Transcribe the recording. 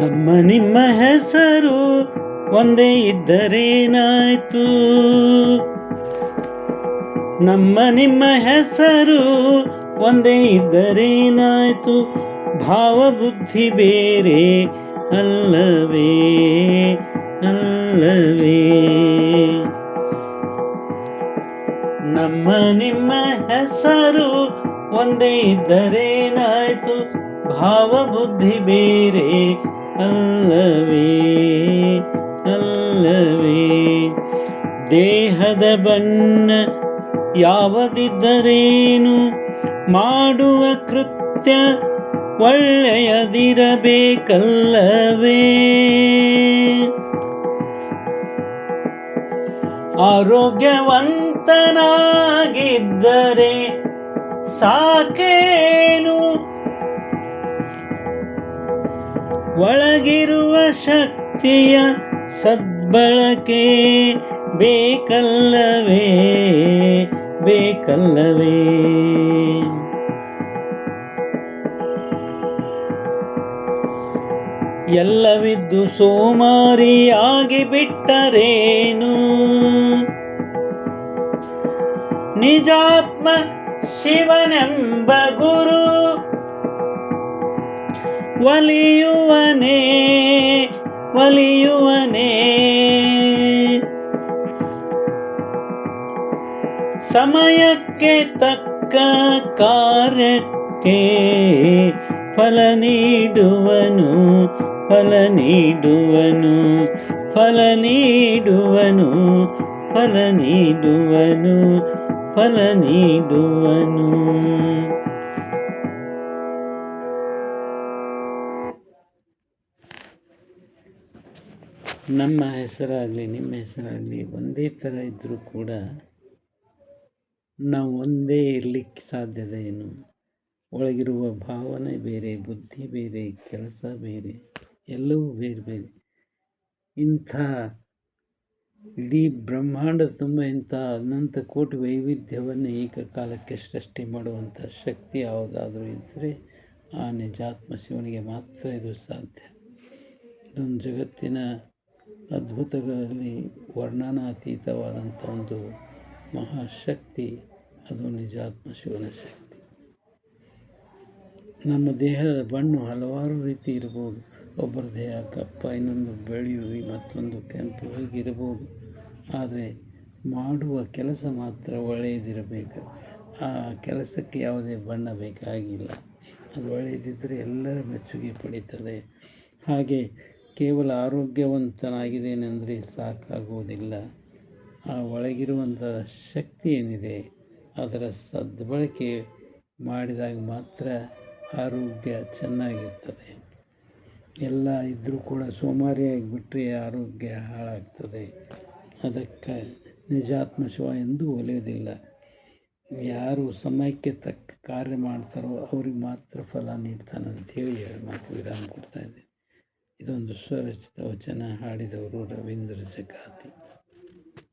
ನಮ್ಮ ನಿಮ್ಮ ಹೆಸರು ಒಂದೇ ಇದ್ದರೇನಾಯ್ತು? ನಮ್ಮ ನಿಮ್ಮ ಹೆಸರು ಒಂದೇ ಇದ್ದರೇನಾಯ್ತು? ಭಾವ ಬುದ್ಧಿ ಬೇರೆ ಅಲ್ಲವೇ? ಅಲ್ಲವೇ? ನಮ್ಮ ನಿಮ್ಮ ಹೆಸರು ಒಂದೇ ಇದ್ದರೇನಾಯ್ತು? ಭಾವ ಬುದ್ಧಿ ಬೇರೆ ಅಲ್ಲವೇ ಅಲ್ಲವೇ. ದೇಹದ ಬಣ್ಣ ಯಾವದಿದ್ದರೇನು ಮಾಡುವ ಕೃತ್ಯ ಒಳ್ಳೆಯದಿರಬೇಕಲ್ಲವೇ. ಆರೋಗ್ಯವಂತನಾಗಿದ್ದರೆ ಸಾಕೇನು ಒಳಗಿರುವ ಶಕ್ತಿಯ ಸದ್ಬಳಕೆ ಬೇಕಲ್ಲವೇ? ಬೇಕಲ್ಲವೇ? ಎಲ್ಲವಿದ್ದು ಸೋಮಾರಿಯಾಗಿ ಬಿಟ್ಟರೇನು? ನಿಜಾತ್ಮ ಶಿವನೆಂಬ ಗುರು ಒಲಿಯುವನೇ ಒಲಿಯುವನೇ. ಸಮಯಕ್ಕೆ ತಕ್ಕ ಕಾರ್ಯಕ್ಕೆ ಫಲ ನೀಡುವನು ಫಲ ನೀಡುವನು ಫಲ ನೀಡುವನು ಫಲ ನೀಡುವನು ಫಲ ನೀಡುವನು. ನಮ್ಮ ಹೆಸರಾಗಲಿ, ನಿಮ್ಮ ಹೆಸರಾಗಲಿ, ಒಂದೇ ಥರ ಇದ್ದರೂ ಕೂಡ ನಾವು ಒಂದೇ ಇರಲಿಕ್ಕೆ ಸಾಧ್ಯದ ಏನು? ಒಳಗಿರುವ ಭಾವನೆ ಬೇರೆ, ಬುದ್ಧಿ ಬೇರೆ, ಕೆಲಸ ಬೇರೆ, ಎಲ್ಲವೂ ಬೇರೆ ಬೇರೆ. ಇಂಥ ಇಡೀ ಬ್ರಹ್ಮಾಂಡ ತುಂಬ ಇಂಥ ಅನಂತ ಕೋಟಿ ವೈವಿಧ್ಯವನ್ನು ಏಕಕಾಲಕ್ಕೆ ಸೃಷ್ಟಿ ಮಾಡುವಂಥ ಶಕ್ತಿ ಯಾವುದಾದ್ರೂ ಇದ್ದರೆ ಆ ನಿಜಾತ್ಮ ಶಿವನಿಗೆ ಮಾತ್ರ ಇದು ಸಾಧ್ಯ. ಇದೊಂದು ಜಗತ್ತಿನ ಅದ್ಭುತಗಳಲ್ಲಿ ವರ್ಣನಾತೀತವಾದಂಥ ಒಂದು ಮಹಾಶಕ್ತಿ, ಅದು ನಿಜಾತ್ಮ ಶಿವನ ಶಕ್ತಿ. ನಮ್ಮ ದೇಹದ ಬಣ್ಣ ಹಲವಾರು ರೀತಿ ಇರ್ಬೋದು ಒಬ್ಬರ ದೇಹ ಕಪ್ಪ, ಇನ್ನೊಂದು ಬೆಳೆಯುವಿ ಮತ್ತೊಂದು ಕೆಂಪು ಹೀಗಿರ್ಬೋದು ಆದರೆ ಮಾಡುವ ಕೆಲಸ ಮಾತ್ರ ಒಳ್ಳೆಯದಿರಬೇಕು. ಆ ಕೆಲಸಕ್ಕೆ ಯಾವುದೇ ಬಣ್ಣ ಬೇಕಾಗಿಲ್ಲ. ಅದು ಒಳ್ಳೆಯದಿದ್ದರೆ ಎಲ್ಲರ ಮೆಚ್ಚುಗೆ ಪಡೀತದೆ. ಹಾಗೆ ಕೇವಲ ಆರೋಗ್ಯವಂತನಾಗಿದ್ದೇನೆಂದರೆ ಸಾಕಾಗುವುದಿಲ್ಲ. ಆ ಒಳಗಿರುವಂಥ ಶಕ್ತಿ ಏನಿದೆ, ಅದರ ಸದ್ಬಳಕೆ ಮಾಡಿದಾಗ ಮಾತ್ರ ಆರೋಗ್ಯ ಚೆನ್ನಾಗಿರ್ತದೆ. ಎಲ್ಲ ಇದ್ದರೂ ಕೂಡ ಸೋಮಾರಿಯಾಗಿ ಬಿಟ್ಟರೆ ಆರೋಗ್ಯ ಹಾಳಾಗ್ತದೆ. ಅದಕ್ಕೆ ನಿಜಾತ್ಮ ಶಿವ ಎಂದು ಒಲಿಯೋದಿಲ್ಲ ಯಾರು ಸಮಯಕ್ಕೆ ತಕ್ಕ ಕಾರ್ಯ ಮಾಡ್ತಾರೋ ಅವ್ರಿಗೆ ಮಾತ್ರ ಫಲ ನೀಡ್ತಾನೆ ಅಂಥೇಳಿ ಹೇಳಿ ಮಾತು ವಿರಾಮ ಕೊಡ್ತಾಯಿದ್ದೆ ಇದೊಂದು ಸ್ವರಚಿತ ವಚನ ಹಾಡಿದವರು ರವೀಂದ್ರ ಜಕಾತಿ